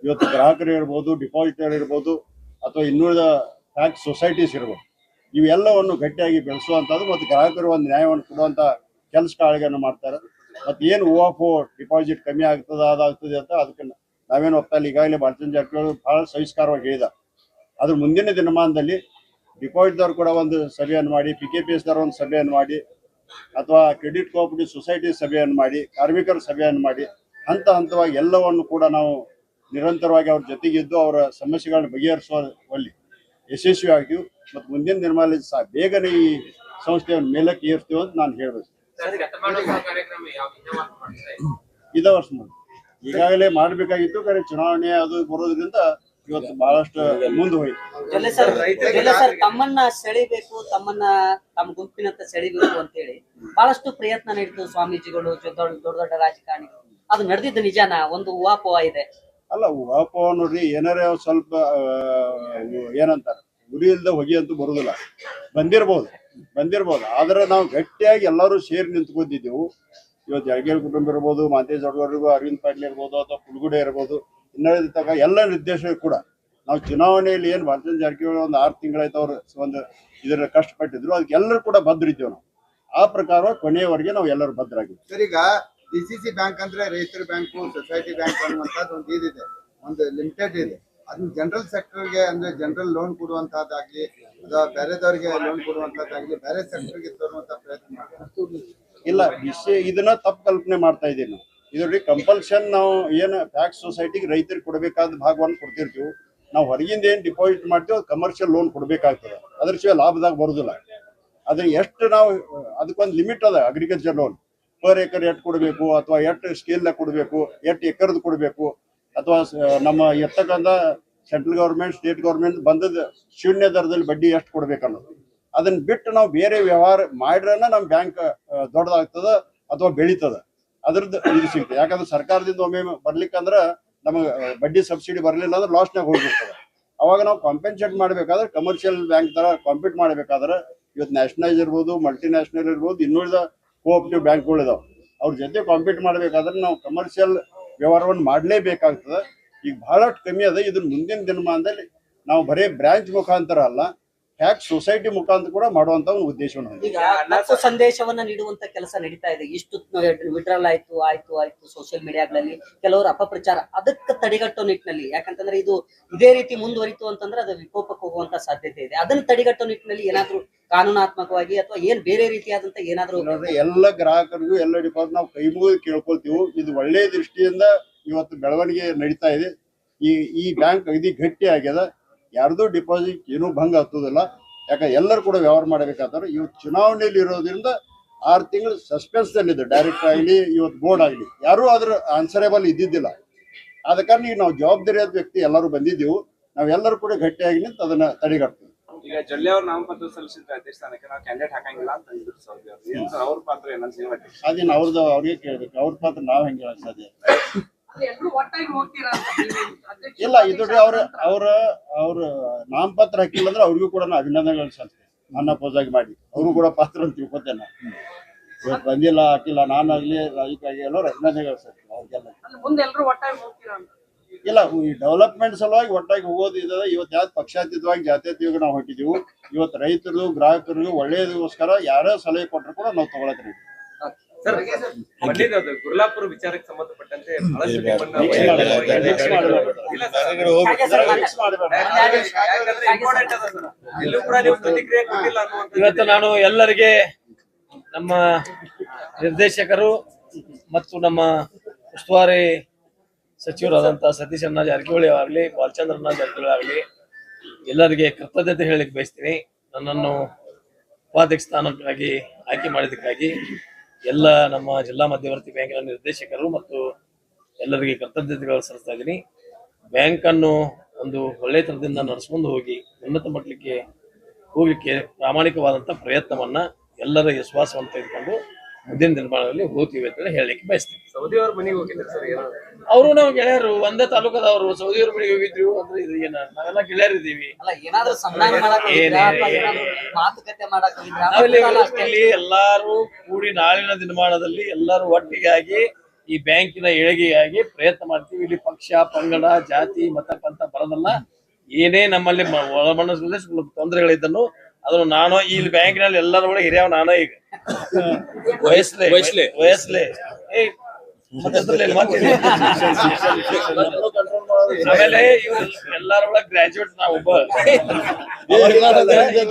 Speaker 7: ಇವತ್ತು ಗ್ರಾಹಕರು ಇರ್ಬೋದು ಡಿಪಾಸಿಟರ್ ಇರ್ಬೋದು, ಅಥವಾ ಇನ್ನುಳಿದ ಟ್ಯಾಕ್ಸ್ ಸೊಸೈಟೀಸ್ ಇರ್ಬೋದು. ಇವೆಲ್ಲವನ್ನು ಗಟ್ಟಿಯಾಗಿ ಬೆಳೆಸುವಂಥದ್ದು ಮತ್ತು ಗ್ರಾಹಕರು ಒಂದು ನ್ಯಾಯವನ್ನು ಕೊಡುವಂಥ ಕೆಲಸ ಕಾಳಿಗೆಯನ್ನು ಮಾಡ್ತಾರೆ. ಮತ್ತೆ ಏನು ಓ ಆಫ್ ಡಿಪಾಸಿಟ್ ಕಮ್ಮಿ ಆಗ್ತದ, ಅದಾಗ್ತದೆ ಅಂತ ಅದಕ್ಕೆ ನಾವೇನು ಒಪ್ಪಲ್ಲಿ ಈಗಾಗಲೇ ಭಾರತೀಯ ಜಾರಕಿಹೊಳಿ ಬಹಳ ಸವಿಸ್ಕಾರವಾಗಿ ಹೇಳಿದ ಅದ್ರ ಮುಂದಿನ ದಿನಮಾನದಲ್ಲಿ ಡಿಪಾಸಿಟ್ದವ್ರು ಕೂಡ ಒಂದು ಸಭೆಯನ್ನು ಮಾಡಿ ಪಿ ಕೆ ಪಿ ಒಂದು ಸಭೆಯನ್ನು ಮಾಡಿ, ಅಥವಾ ಕ್ರೆಡಿಟ್ ಕೋಆಪರೇಟಿವ್ ಸೊಸೈಟಿ ಸಭೆಯನ್ನು ಮಾಡಿ, ಕಾರ್ಮಿಕರ ಸಭೆಯನ್ನು ಮಾಡಿ, ಹಂತ ಹಂತವಾಗಿ ಎಲ್ಲವನ್ನು ಕೂಡ ನಾವು ನಿರಂತರವಾಗಿ ಅವ್ರ ಜೊತೆಗಿದ್ದು ಅವರ ಸಮಸ್ಯೆಗಳನ್ನ ಬಗೆಹರಿಸುವಲ್ಲಿ ಯಶಸ್ವಿ ಆಗಿವು ಮತ್ತು ಮುಂದಿನ ದಿನಮಾನದಲ್ಲಿ ಸಹ ಬೇಗನೆ ಈ ಸಂಸ್ಥೆಯನ್ನು ಮೇಲಕ್ಕೆ ಏರ್ತೀವಿ ಅಂತ ನಾನು ಹೇಳ್ಬೇಕು. ಇದ? ವರ್ಷ ಮಾಡಿ ಈಗಾಗಲೇ ಮಾಡಬೇಕಾಗಿತ್ತು ಕರೆ ಚುನಾವಣೆ ಅದು ಬರೋದ್ರಿಂದ ಇವತ್ತು ಬಹಳಷ್ಟು ಮುಂದೆ ಹೋಯ್ತು.
Speaker 2: ಸರ್ ತಮ್ಮನ್ನ ಸೆಳಿಬೇಕು ತಮ್ಮನ್ನ ತಮ್ಮ ಗುಂಪಿನಂತ ಸೆಳಿಬೇಕು ಅಂತ ಹೇಳಿ ಬಹಳಷ್ಟು ಪ್ರಯತ್ನ ನಡೀತು ಸ್ವಾಮೀಜಿಗಳು ದೊಡ್ಡ ದೊಡ್ಡ ರಾಜಕಾರಣಿಗಳು. ಅದು ನಡೆದಿದ್ದು ನಿಜಾನ? ಒಂದು ಉಹಾಪೋಹ ಇದೆ.
Speaker 7: ಅಲ್ಲ ವಾಪ ನೋಡ್ರಿ ಏನಾರ ಒಂದ್ ಸ್ವಲ್ಪ ಏನಂತಾರೆ ಏನಂತಾರ ಗುರಿ ಇಲ್ದ ಹೊಗೆ ಅಂತೂ ಬರುದಿಲ್ಲ. ಬಂದಿರ್ಬೋದು. ಬಂದಿರ್ಬೋದು. ಆದ್ರೆ ನಾವು ಗಟ್ಟಿಯಾಗಿ ಎಲ್ಲರೂ ಸೇರಿ ನಿಂತ್ಕೊಂಡಿದ್ದೆವು. ಇವತ್ತು ಜಾಗೀರ್ ಕುಟುಂಬ ಇರ್ಬೋದು ಮಾತೇಶ್ ದೊಡ್ಡವರಿಗೂ ಅರವಿಂದ್ ಪಾಟೀಲ್ ಇರ್ಬೋದು ಅಥವಾ ಪುಲ್ಗುಡೆ ಇರ್ಬೋದು ಇನ್ನುಳಿದ ತಕ ಎಲ್ಲ ನಿರ್ದೇಶಕರು ಕೂಡ. ನಾವು ಚುನಾವಣೆಯಲ್ಲಿ ಏನು ಭಾರತೀಯ ಜಾರಕಿಹೊಳಿ ಒಂದು ಆರು ತಿಂಗಳಾಯ್ತು ಅವ್ರು ಒಂದು ಇದರ ಕಷ್ಟಪಟ್ಟಿದ್ರು. ಅದಕ್ಕೆ ಎಲ್ಲರೂ ಕೂಡ ಭದ್ರ ಇದ್ದೇವೆ ನಾವು. ಆ ಪ್ರಕಾರ ಕೊನೆಯವರೆಗೆ ನಾವು ಎಲ್ಲರೂ ಭದ್ರಾಗಿದ್ದೀವಿ
Speaker 5: ಸರ್, ಈಗ ಡಿ ಸಿ ಸಿ ಬ್ಯಾಂಕ್ ಅಂದ್ರೆ ರೈತರ ಬ್ಯಾಂಕು, ಸೊಸೈಟಿ ಬ್ಯಾಂಕ್ ಅನ್ನುವಂಥದ್ದು ಒಂದು ಇದಿದೆ. ಒಂದು ಲಿಮಿಟೆಡ್ ಇದೆ. ಅದನ್ನ ಜನರಲ್ ಸೆಕ್ಟರ್ಗೆ ಅಂದ್ರೆ ಜನರಲ್ ಲೋನ್ ಕೊಡುವಂತಹದ್ದಾಗ್ಲಿ ಬೇರೆದವ್ರಿಗೆ ಲೋನ್ ಕೊಡುವಂತದ್ದಾಗಲಿ ಬೇರೆ ಸೆಕ್ಟರ್ಗೆ ತರುವಂತ ಪ್ರಯತ್ನ
Speaker 7: ಇಲ್ಲ ಇದನ್ನ ತಪ್ಪು ಕಲ್ಪನೆ ಮಾಡ್ತಾ ಇದ್ದೀವಿ ನಾವು. ಇದರಲ್ಲಿ ಕಂಪಲ್ಷನ್ ನಾವು ಏನು ಫ್ಯಾಕ್ಸ್ ಸೊಸೈಟಿಗೆ ರೈತರಿಗೆ ಕೊಡಬೇಕಾದ ಭಾಗವನ್ನು ಕೊಡ್ತಿರ್ತೀವಿ. ನಾವು ಹೊರಗಿಂದ ಏನು ಡಿಪಾಸಿಟ್ ಮಾಡ್ತೀವಿ ಅದು ಕಮರ್ಷಿಯಲ್ ಲೋನ್ ಕೊಡಬೇಕಾಗ್ತದೆ. ಅದ್ರ ಶಿವಾಯ ಲಾಭದಾಗ ಬರುದಿಲ್ಲ. ಅದ್ರ ಎಷ್ಟು ನಾವು, ಅದಕ್ಕೊಂದು ಲಿಮಿಟ್ ಅದ ಅಗ್ರಿಕಲ್ಚರ್ ಲೋನ್ ಪರ್ ಏಕರ್ ಎಷ್ಟು ಕೊಡಬೇಕು ಅಥವಾ ಎಷ್ಟು ಸ್ಕೇಲ್ದಾಗ ಕೊಡಬೇಕು, ಎಷ್ಟು ಎಕರ್ದು ಕೊಡಬೇಕು, ಅಥವಾ ನಮ್ಮ ಎತ್ತಕ್ಕಂತ ಸೆಂಟ್ರಲ್ ಗೌರ್ಮೆಂಟ್ ಸ್ಟೇಟ್ ಗೌರ್ಮೆಂಟ್ ಬಂದದ ಶೂನ್ಯ ದರದಲ್ಲಿ ಬಡ್ಡಿ ಎಷ್ಟು ಕೊಡ್ಬೇಕನ್ನೋದು. ಅದನ್ನ ಬಿಟ್ಟು ನಾವು ಬೇರೆ ವ್ಯವಹಾರ ಮಾಡ್ರನ ನಮ್ಮ ಬ್ಯಾಂಕ್ ದೊಡ್ಡದಾಗ್ತದ ಅಥವಾ ಬೆಳೀತದ. ಅದ್ರದ್ದು ಇದು ಸಿಗ್ತದೆ ಯಾಕಂದ್ರೆ ಸರ್ಕಾರದಿಂದ ಒಮ್ಮೆ ಬರ್ಲಿಕ್ಕಂದ್ರ ನಮಗೆ ಬಡ್ಡಿ ಸಬ್ಸಿಡಿ ಬರಲಿಲ್ಲ ಅಂದ್ರೆ ಲಾಸ್ನಾಗ ಹೋಗ್ಬಿಡ್ತದೆ. ಅವಾಗ ನಾವು ಕಾಂಪೆನ್ಸೇಟ್ ಮಾಡಬೇಕಾದ್ರೆ ಕಮರ್ಷಿಯಲ್ ಬ್ಯಾಂಕ್ ತರ ಕಾಂಪೀಟ್ ಮಾಡ್ಬೇಕಾದ್ರೆ ಇವತ್ತು ನ್ಯಾಷನಲೈಸ್ ಇರ್ಬೋದು ಮಲ್ಟಿ ನ್ಯಾಷನಲ್ ಇರ್ಬೋದು, ಇನ್ನುಳಿದ ಕೋಆಪರೇಟಿವ್ ಬ್ಯಾಂಕ್ಗಳಿದಾವೆ ಅವ್ರ ಜೊತೆ ಕಾಂಪೀಟ್ ಮಾಡಬೇಕಾದ್ರೆ ನಾವು ಕಮರ್ಷಿಯಲ್ ವ್ಯವಹಾರವನ್ನು ಮಾಡಲೇಬೇಕಾಗ್ತದೆ. ಈಗ ಬಹಳಷ್ಟು ಕಮ್ಮಿ ಅದ. ಇದ್ರ ಮುಂದಿನ ದಿನಮಾನದಲ್ಲಿ ನಾವು ಬರೀ ಬ್ರಾಂಚ್ ಮುಖಾಂತರ ಅಲ್ಲ ಟ್ಯಾಕ್ಸ್ ಸೊಸೈಟಿ ಮುಖಾಂತರ ಕೂಡ ಮಾಡುವಂತ ಒಂದು ಉದ್ದೇಶವನ್ನು ಹೊಂದಿದೆ
Speaker 2: ಈಗ ಸಂದೇಶವನ್ನ ನೀಡುವಂತ ಕೆಲಸ ನಡೀತಾ ಇದೆ. ಇಷ್ಟು ವಿಡ್ರಾಲ್ ಆಯ್ತು ಆಯ್ತು ಆಯ್ತು ಸೋಷಿಯಲ್ ಮೀಡಿಯಾಗಳಲ್ಲಿ ಕೆಲವರು ಅಪಪ್ರಚಾರ ಅದಕ್ಕೆ ತಡೆಗಟ್ಟೋ ನಿಟ್ಟಿನಲ್ಲಿ ಯಾಕಂತಂದ್ರೆ ಇದು ಇದೇ ರೀತಿ ಮುಂದುವರಿತು ಅಂತಂದ್ರೆ ಅದು ವಿಕೋಪಕ್ಕೆ ಹೋಗುವಂತ ಸಾಧ್ಯತೆ ಇದೆ. ಅದನ್ನ ತಡೆಗಟ್ಟೋ ನಿಟ್ಟಿನಲ್ಲಿ ಏನಾದ್ರೂ ಕಾನೂನಾತ್ಮಕವಾಗಿ ಅಥವಾ ಏನ್ ಬೇರೆ ರೀತಿಯಾದಂತ ಏನಾದ್ರೂ
Speaker 7: ಎಲ್ಲ ಗ್ರಾಹಕರಿಗೂ ಎಲ್ಲ ಡಿಪಾರ್ಟ್ ನಾವು ಕೈ ಮುಗಿದು ಕೇಳ್ಕೊಳ್ತೀವಿ. ಇದು ಒಳ್ಳೆ ದೃಷ್ಟಿಯಿಂದ ಇವತ್ತು ಬೆಳವಣಿಗೆ ನಡೀತಾ ಇದೆ. ಈ ಈ ಬ್ಯಾಂಕ್ ಇದು ಗಟ್ಟಿ ಆಗ್ಯದ ಯಾರ್ದು ಡಿಪಾಸಿಟ್ ಏನೂ ಭಂಗ ಹತ್ತೋದಿಲ್ಲ. ಯಾಕಂದ್ರೆ ಎಲ್ಲರೂ ಕೂಡ ವ್ಯವಹಾರ ಮಾಡಬೇಕಾದ್ರೆ ಇವತ್ತು ಚುನಾವಣೆಯಲ್ಲಿ ಇರೋದ್ರಿಂದ ಆರು ತಿಂಗಳು ಸಸ್ಪೆನ್ಸ್ ಇದೆ ಡೈರೆಕ್ಟ್ ಆಗಲಿ ಇವತ್ತು ಬೋರ್ಡ್ ಆಗಲಿ. ಯಾರೂ ಅದ್ರ ಆನ್ಸರೇಬಲ್ ಇದ್ದಿದ್ದಿಲ್ಲ. ಆದ ಕಾರಣ ಈಗ ನಾವು ಜವಾಬ್ದಾರಿಯಾದ ವ್ಯಕ್ತಿ ಎಲ್ಲರೂ ಬಂದಿದ್ದೆವು. ನಾವೆಲ್ಲರೂ ಕೂಡ ಗಟ್ಟಿಯಾಗಿ ನಿಂತು ಅದನ್ನ ತಡೆಗಟ್ತೀವಿ.
Speaker 6: ಈಗ ಜೊಲ್ಲೆ ಅವ್ರ ನಾಮಪತ್ರ ಸಲ್ಲಿಸಿದ್ರೆ ಅಧ್ಯಕ್ಷ ಸ್ಥಾನಕ್ಕೆ ನಾವು ಕ್ಯಾಂಡಿಡೇಟ್ ಹಾಕಂಗಿಲ್ಲ ಅಂತ ಸರ್ ಅವ್ರ ಪಾತ್ರ ಏನಂತ
Speaker 7: ಅದೇನು ಅವ್ರದ್ದು ಅವ್ರಿಗೆ ಕೇಳ್ಬೇಕು. ಅವ್ರ ಪಾತ್ರ ನಾವು ಹೆಂಗೆ ಹೇಳಕ್ ಸಾಧ್ಯ? ಇಲ್ಲ ಇದು ಅವ್ರ ಅವ್ರ ಅವ್ರ ನಾಮಪತ್ರ ಹಾಕಿಲ್ಲ ಅಂದ್ರೆ ಅವ್ರಿಗೂ ಕೂಡ ಅಭಿನಂದನೆಗಳು ಸಲ್ತೆ ನನ್ನ ಪೋಸಾಗಿ ಮಾಡಿ. ಅವರು ಕೂಡ ಪಾತ್ರ ಅಂತ ತಿಳ್ಕೊತೇನೆ. ಇವತ್ತು ಬಂದಿಲ್ಲ ಹಾಕಿಲ್ಲ ನಾನಾಗ್ಲಿ ರಾಜಕಾಗಿ ಎಲ್ಲರೂ ಅಭಿನಂದನೆಗಳು ಸಲ್ಲಿಸ್ತೀನಿ ಅವ್ರಿಗೆಲ್ಲ. ಇಲ್ಲ ಈ ಡೆವಲಪ್ಮೆಂಟ್ ಸಲುವಾಗಿ ಒಟ್ಟಾಗಿ ಹೋಗೋದು ಇದೆ ಇವತ್ತು ಯಾವ್ದು ಪಕ್ಷಾತೀತವಾಗಿ ಜಾತ್ಯತೀತವಾಗಿ ನಾವು ಹೊಟ್ಟಿದೀವಿ ಇವತ್ತು ರೈತರು ಗ್ರಾಹಕರಿಗೂ ಒಳ್ಳೆಯದಕ್ಕೋಸ್ಕರ ಯಾರೋ ಸಲಹೆ ಕೊಟ್ಟರು ಕೂಡ ನಾವು ತಗೊಳಕ್
Speaker 3: ಗುರ್ಲಾಪುರ ವಿಚಾರಕ್ಕೆ ಸಂಬಂಧಪಟ್ಟಂತೆ
Speaker 8: ಇವತ್ತು ನಾನು ಎಲ್ಲರಿಗೆ ನಮ್ಮ ನಿರ್ದೇಶಕರು ಮತ್ತು ನಮ್ಮ ಉಸ್ತುವಾರಿ ಸಚಿವರಾದಂತಹ ಸತೀಶ್ ಅಣ್ಣ ಜಾರಕಿಹೊಳಿ ಆಗಲಿ ಬಾಲಚಂದ್ರಣ್ಣ ಜಾರಕಿಹೊಳಿ ಆಗಲಿ ಎಲ್ಲರಿಗೆ ಕೃತಜ್ಞತೆ ಹೇಳಲಿಕ್ಕೆ ಬಯಸ್ತೀನಿ. ನನ್ನನ್ನು ಉಪಾಧ್ಯಕ್ಷ ಸ್ಥಾನಕ್ಕಾಗಿ ಆಯ್ಕೆ ಮಾಡಿದ್ದಕ್ಕಾಗಿ ಎಲ್ಲ ನಮ್ಮ ಜಿಲ್ಲಾ ಮಧ್ಯವರ್ತಿ ಬ್ಯಾಂಕಿನ ನಿರ್ದೇಶಕರು ಮತ್ತು ಎಲ್ಲರಿಗೆ ಕೃತಜ್ಞತೆಗಳು ಸಲ್ಲಿಸ್ತಾ ಇದ್ದೀನಿ. ಬ್ಯಾಂಕನ್ನು ಒಂದು ಒಳ್ಳೆತನದಿಂದ ನಡೆಸ್ಕೊಂಡು ಹೋಗಿ ಉನ್ನತ ಮಟ್ಟಕ್ಕೆ ಹೋಗ್ಲಿಕ್ಕೆ ಪ್ರಾಮಾಣಿಕವಾದಂತ ಪ್ರಯತ್ನವನ್ನ ಎಲ್ಲರ ವಿಶ್ವಾಸವನ್ನು ತೆಗೆದುಕೊಂಡು ಮುಂದಿನ ನಿರ್ಮಾಣದಲ್ಲಿ ಹೋಗ್ತೀವಿ ಅಂತ ಹೇಳಲಿಕ್ಕೆ ಬಯಸ್ತೀವಿ
Speaker 3: ಸೌದಿ ಅವ್ರ ಮನೆಗೆ ಹೋಗಿದ್ರು ಸರ್ ಏನು
Speaker 8: ಅವರು ನಾವು ಗೆಳೆಯರು ಒಂದೇ ತಾಲೂಕದವರು. ಸೌದಿಯವ್ರ ಮನೆಗೆ ಹೋಗಿದ್ರು ಅಂದ್ರೆ ಇದು ಏನ? ನಾವೆಲ್ಲ ಗೆಳೆಯರಿದ್ದೀವಿ.
Speaker 2: ಅಲ್ಲ ಏನಾದ್ರೂ ಸಂಧಾನ ಮಾಡಕ್ ಹೋಗಿದ್ರಾ? ಅಥವಾ ಏನಾದ್ರೂ ಮಾತುಕತೆ ಮಾಡಕ್ ಹೋಗಿದ್ರಾ?
Speaker 8: ನಾವಿಲ್ಲಿ ಇಲ್ಲಿ ಎಲ್ಲಾರು ಕೂಡಿ ನಾಳಿನ ದಿನಮಾನದಲ್ಲಿ ಎಲ್ಲರೂ ಒಟ್ಟಿಗಾಗಿ ಈ ಬ್ಯಾಂಕಿನ ಏಳಿಗೆಗಾಗಿ ಪ್ರಯತ್ನ ಮಾಡ್ತೀವಿ. ಇಲ್ಲಿ ಪಕ್ಷ ಪಂಗಡ ಜಾತಿ ಮತ ಪಂಥ ಬರೋದಲ್ಲ ಏನೇ ನಮ್ಮಲ್ಲಿ ಒಳಮಣ್ಣ ಸ್ವಲ್ಪ ತೊಂದರೆಗಳಿದ್ದನ್ನು ಅದನ್ನು ನಾನು ಇಲ್ಲಿ ಬ್ಯಾಂಕಿನಲ್ಲಿ ಎಲ್ಲರ ಒಳಗೆ ಹಿರಿಯವ ನಾನು ಈಗ. ವಯಸ್ಲೆ ವಯಸ್ಲೆ ವಯಸ್ಲೆ. ಆಮೇಲೆ ಗ್ರಾಜುಯೇಟ್ ನಾವು ಒಬ್ಬ.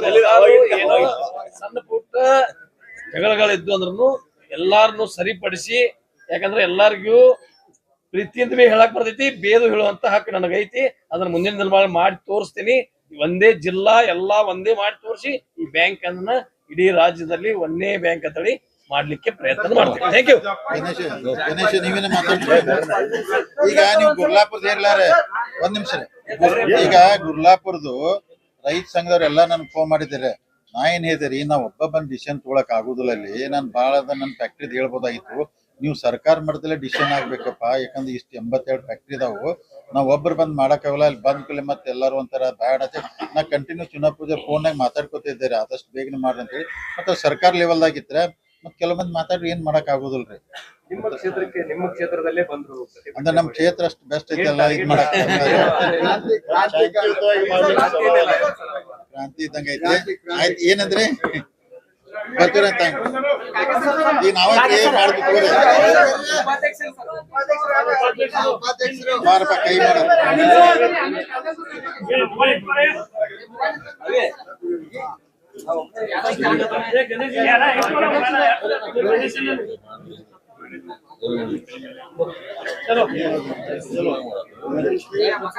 Speaker 8: ಎಲ್ಲಾರು ಏನೋ ಸಣ್ಣ ಪುಟ್ಟ ಜಗಳಗಳಿದ್ದು ಅಂದ್ರೂ ಎಲ್ಲಾರನು ಸರಿಪಡಿಸಿ ಯಾಕಂದ್ರೆ ಎಲ್ಲಾರ್ಗೂ ಪ್ರೀತಿಯಿಂದ ಬಿ ಹೇಳಕ್ ಬರ್ತೈತಿ ಬೇದು ಹೇಳುವಂತ ಹಕ್ಕು ನನಗೈತಿ. ಅದನ್ನ ಮುಂದಿನ ದಿನ ಮಾಡಿ ತೋರಿಸ್ತೀನಿ. ಒಂದೇ ಜಿಲ್ಲಾ ಎಲ್ಲಾ ಒಂದೇ ಮಾಡಿ ತೋರಿಸಿ ಈ ಬ್ಯಾಂಕ್ ಅನ್ನ ಇಡೀ ರಾಜ್ಯದಲ್ಲಿ ಒಂದೇ ಬ್ಯಾಂಕ್ ಅಂತೇಳಿ ಮಾಡ್ಲಿಕ್ಕೆ ಪ್ರಯತ್ನ ಮಾಡ್ತೀನಿ ಥ್ಯಾಂಕ್ ಯು
Speaker 1: ಗಣೇಶ ಗಣೇಶ ನೀವೇನ ಈಗ ನೀವು ಗುರ್ಲಾಪುರದ ಇರ್ಲಾರೆ ಒಂದ್ ನಿಮಿಷ ಈಗ ಗುರ್ಲಾಪುರದು ರೈತ ಸಂಘದವ್ರು ಎಲ್ಲಾ ನನ್ಗೆ ಫೋನ್ ಮಾಡಿದ್ದಾರೆ. ನಾ ಏನ್ ಹೇಳಿದೆ ರೀ ನಾ ಒಬ್ಬ ಬಂದ್ ಡಿಸಿಷನ್ ತಗೊಳಕ್ ಆಗುದಿಲ್ಲ ಅಲ್ಲಿ. ನಾನ್ ಬಾಳ ನನ್ನ ಫ್ಯಾಕ್ಟ್ರಿದ್ ಹೇಳ್ಬೋದಾಗಿತ್ತು. ನೀವು ಸರ್ಕಾರ ಮಟ್ಟದಲ್ಲೇ ಡಿಸಿಷನ್ ಆಗ್ಬೇಕಪ್ಪ. ಯಾಕಂದ್ರೆ ಇಷ್ಟು ಎಂಬತ್ತೆರಡು ಫ್ಯಾಕ್ಟ್ರಿ ಇದಾವು. ನಾವು ಒಬ್ರು ಬಂದ್ ಮಾಡಕ್ಕಾಗಲ್ಲ. ಅಲ್ಲಿ ಬಂದ್ ಕೂಡಲೇ ಮತ್ತೆ ಎಲ್ಲರೂ ಒಂಥರ ಬ್ಯಾಡ್ ಅಂತ ನಾ ಕಂಟಿನ್ಯೂ ಚುನಾವ್ ಪೂಜೆ ಫೋನಾಗ ಮಾತಾಡ್ಕೊತಿದ್ದೀರಿ ಆದಷ್ಟು ಬೇಗನೆ ಮಾಡ್ರಿ ಅಂತೇಳಿ ಮತ್ತೆ ಸರ್ಕಾರ ಲೆವೆಲ್ದಾಗ ಇದ್ರೆ ಮತ್ತೆ ಕೆಲವೊಂದು ಮಾತಾಡ್ರಿ ಏನ್ ಮಾಡಕ್ ಆಗೋದಿಲ್ರಿ.
Speaker 3: ನಿಮ್ಮ ಕ್ಷೇತ್ರಕ್ಕೆ ನಿಮ್ಮ ಕ್ಷೇತ್ರದಲ್ಲೇ ಬಂದ್ರು
Speaker 1: ಅಂದ್ರೆ ನಮ್ ಕ್ಷೇತ್ರ ಅಷ್ಟು ಬೆಸ್ಟ್ ಐತಲ್ಲ ಎಲ್ಲ ಮಾಡಕ್
Speaker 5: ಕ್ರಾಂತಿ
Speaker 1: ಇದ್ದಂಗ ಐತಿ. ಆಯ್ತು ಏನಂದ್ರೆ? ಬರ್ತೀರ ಅಂತ ಈಗ ನಾವ ಮಾಡ್ಬೇಕು
Speaker 5: ಉಪಾಧ್ಯಕ್ಷರು
Speaker 1: ಬಾರಪ್ಪ ಕೈ ಮಾಡ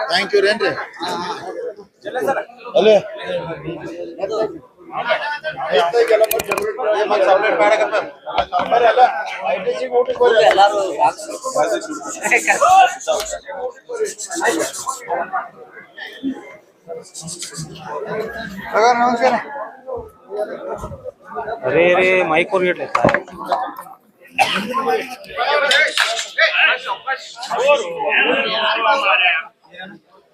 Speaker 1: ಥ್ಯಾಂಕ್ ಯು ರೇನ್ರಿ ಅಲ್ಲೇ ಸಪ್ರೇಟ್ ಮಾಡಕಪ್ಪ
Speaker 2: ಎಲ್ಲಾರು
Speaker 5: ನಮಸ್ಕಾರ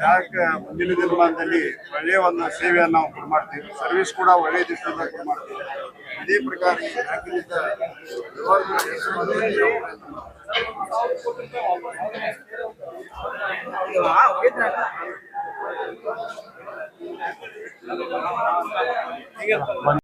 Speaker 7: ಗ್ರಾಹಕ ಮುಂದಿನ ದಿನಮಾನದಲ್ಲಿ ಒಳ್ಳೆಯ ಒಂದು ಸೇವೆಯನ್ನು ನಾವು ಕೊಡ್ ಮಾಡ್ತೀವಿ? ಸರ್ವಿಸ್ ಕೂಡ ಒಳ್ಳೆಯ ದಿವಸದಿಂದ ಕೊಡ್ ಮಾಡ್ತೀವಿ. ಇದೇ ಪ್ರಕಾರ ಈ